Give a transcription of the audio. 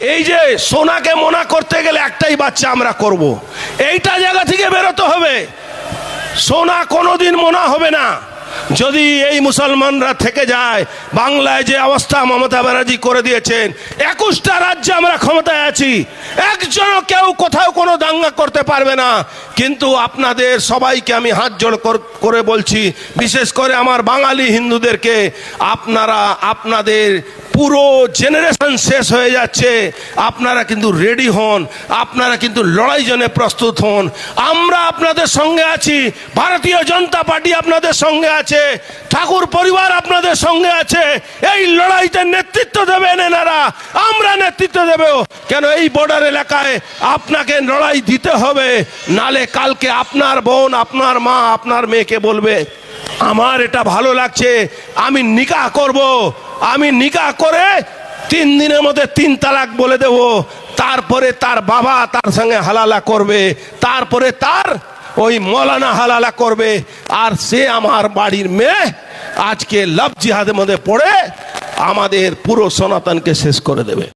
এই যে সোনাকে মোনা করতে গেলে একটাই বাচ্চা আমরা করব। এইটা জায়গা থেকে বেরোতে হবে। সোনা কোনোদিন মোনা হবে না। যদি এই মুসলমানরা থেকে যায়, বাংলায় যে অবস্থা মমতা ব্যানার্জি করে দিয়েছেন, একুশটা রাজ্যে আমরা ক্ষমতায় আছি। একজনও কেউ কোথাও কোনো দাঙ্গা করতে পারবে না। কিন্তু আপনাদের সবাইকে আমি হাত জোড় কর- করে বলছি, বিশেষ করে আমার বাঙালি হিন্দুদেরকে, আপনারা, আপনাদের পুরো জেনারেশন শেষ হয়ে যাচ্ছে। আপনারা কিন্তু রেডি হন, আপনারা কিন্তু লড়াই জন্য প্রস্তুত হন। আমরা আপনাদের সঙ্গে আছি, ভারতীয় জনতা পার্টি আপনাদের সঙ্গে আছে, ঠাকুর পরিবার আপনাদের সঙ্গে আছে। এই লড়াইতে নেতৃত্ব দেবেন এনারা আমরা নেতৃত্ব দেব। কেন এই বর্ডার এলাকায় আপনাকে লড়াই দিতে হবে, নালে কালকে আপনার বোন, আপনার মা, আপনার মেয়েকে বলবে আমার এটা ভালো লাগছে, আমি নিকাহ করব, আমি নিকাহ করে তিন দিনের মধ্যে তিন তালাক বলে দেব, তারপরে তার বাবা তার সঙ্গে হালালা করবে, তারপরে তার ওই মৌলানা হালালা করবে, আর সে আমার বাড়ির মেয়ে আজকে লাভ জিহাদের মধ্যে পড়ে, আমাদের পুরো সনাতনকে শেষ করে দেবে।